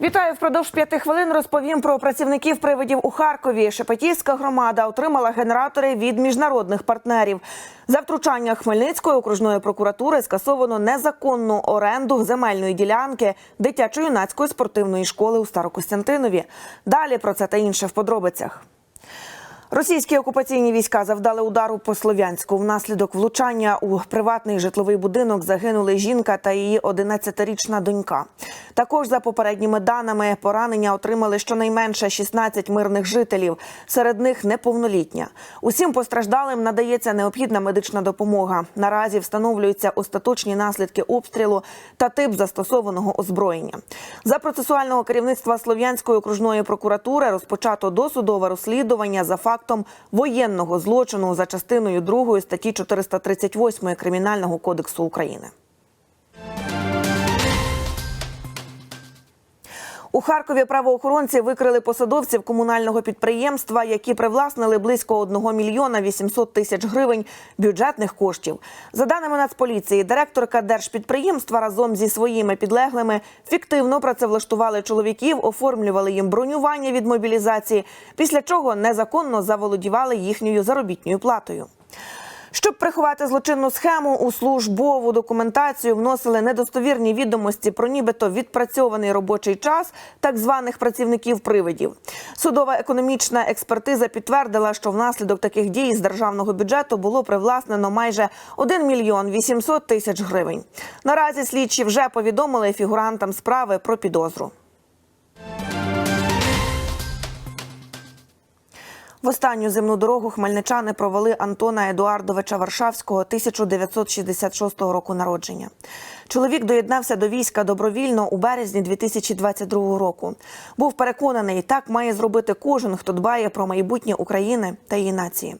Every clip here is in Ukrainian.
Вітаю впродовж п'яти хвилин. Розповім про працівників привидів у Харкові. Шепетівська громада отримала генератори від міжнародних партнерів. За втручання Хмельницької окружної прокуратури скасовано незаконну оренду земельної ділянки дитячо-юнацької спортивної школи у Старокостянтинові. Далі про це та інше в подробицях. Російські окупаційні війська завдали удару по Слов'янську. Внаслідок влучання у приватний житловий будинок загинули жінка та її 11-річна донька. Також за попередніми даними поранення отримали щонайменше 16 мирних жителів. Серед них неповнолітня. Усім постраждалим надається необхідна медична допомога. Наразі встановлюються остаточні наслідки обстрілу та тип застосованого озброєння. За процесуального керівництва Слов'янської окружної прокуратури розпочато досудове розслідування за фактом воєнного злочину за частиною 2 статті 438 Кримінального кодексу України. У Харкові правоохоронці викрили посадовців комунального підприємства, які привласнили близько 1 мільйона 800 тисяч гривень бюджетних коштів. За даними Нацполіції, директорка держпідприємства разом зі своїми підлеглими фіктивно працевлаштували чоловіків, оформлювали їм бронювання від мобілізації, після чого незаконно заволодівали їхньою заробітною платою. Щоб приховати злочинну схему, у службову документацію вносили недостовірні відомості про нібито відпрацьований робочий час так званих працівників привидів. Судова економічна експертиза підтвердила, що внаслідок таких дій з державного бюджету було привласнено майже 1 мільйон 800 тисяч гривень. Наразі слідчі вже повідомили фігурантам справи про підозру. Останню земну дорогу хмельничани провели Антона Едуардовича Варшавського 1966 року народження. Чоловік доєднався до війська добровільно у березні 2022 року. Був переконаний, так має зробити кожен, хто дбає про майбутнє України та її нації.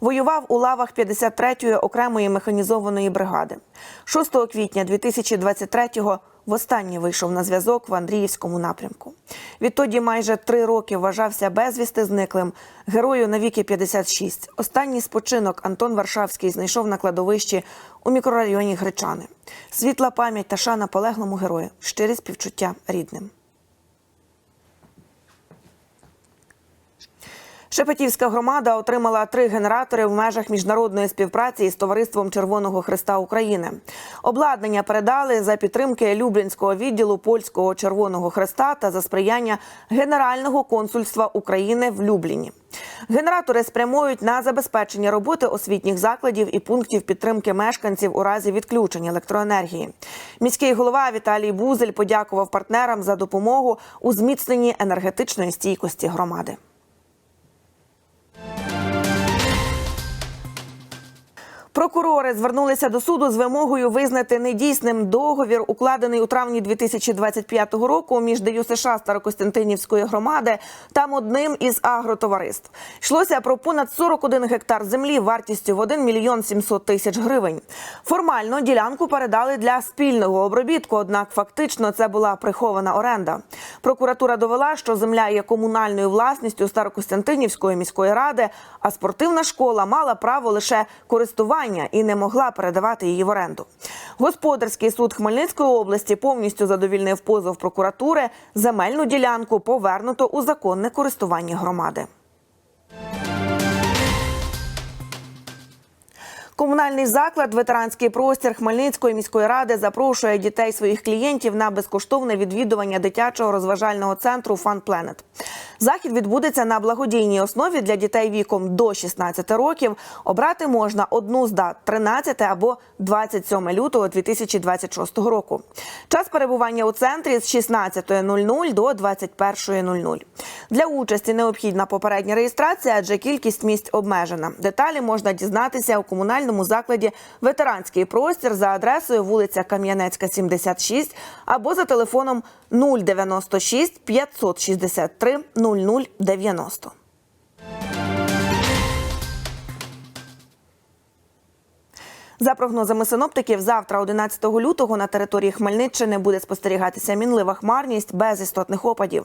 Воював у лавах 53-ї окремої механізованої бригади. 6 квітня 2023-го Востаннє вийшов на зв'язок в Андріївському напрямку. Відтоді майже три роки вважався безвісти зниклим. Герою на віки 56. Останній спочинок Антон Варшавський знайшов на кладовищі у мікрорайоні Гречани. Світла пам'ять та шана полеглому герою. Щирі співчуття рідним. Шепетівська громада отримала три генератори в межах міжнародної співпраці із товариством Червоного Христа України. Обладнання передали за підтримки Люблінського відділу польського Червоного Христа та за сприяння Генерального консульства України в Любліні. Генератори спрямують на забезпечення роботи освітніх закладів і пунктів підтримки мешканців у разі відключення електроенергії. Міський голова Віталій Бузель подякував партнерам за допомогу у зміцненні енергетичної стійкості громади. Прокурори звернулися до суду з вимогою визнати недійсним договір, укладений у травні 2025 року між ДЮ США Старокостянтинівської громади та одним із агротовариств. Йшлося про понад 41 гектар землі вартістю в 1 мільйон 700 тисяч гривень. Формально ділянку передали для спільного обробітку, однак фактично це була прихована оренда. Прокуратура довела, що земля є комунальною власністю Старокостянтинівської міської ради, а спортивна школа мала право лише користування і не могла передавати її в оренду. Господарський суд Хмельницької області повністю задовільнив позов прокуратури. Земельну ділянку повернуто у законне користування громади. Комунальний заклад Ветеранський простір Хмельницької міської ради запрошує дітей своїх клієнтів на безкоштовне відвідування дитячого розважального центру Фан Пленет. Захід відбудеться на благодійній основі для дітей віком до 16 років. Обрати можна одну з дат 13 або 27 лютого 2026 року. Час перебування у центрі з 16.00 до 21.00. Для участі необхідна попередня реєстрація, адже кількість місць обмежена. Деталі можна дізнатися у комунальному закладі Ветеранський простір за адресою вулиця Кам'янецька, 76 або за телефоном 096 563 0090. За прогнозами синоптиків, завтра, 11 лютого, на території Хмельниччини буде спостерігатися мінлива хмарність без істотних опадів.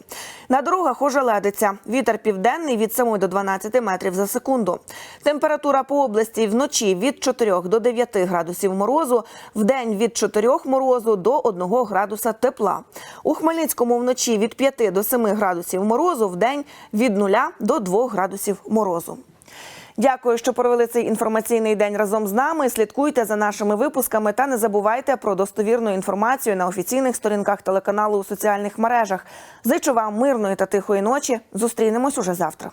На дорогах ожеледиться. Вітер південний від 7 до 12 метрів за секунду. Температура по області вночі від 4 до 9 градусів морозу, вдень від 4 морозу до 1 градуса тепла. У Хмельницькому вночі від 5 до 7 градусів морозу, вдень від 0 до 2 градусів морозу. Дякую, що провели цей інформаційний день разом з нами. Слідкуйте за нашими випусками та не забувайте про достовірну інформацію на офіційних сторінках телеканалу у соціальних мережах. Зичу вам мирної та тихої ночі. Зустрінемось уже завтра.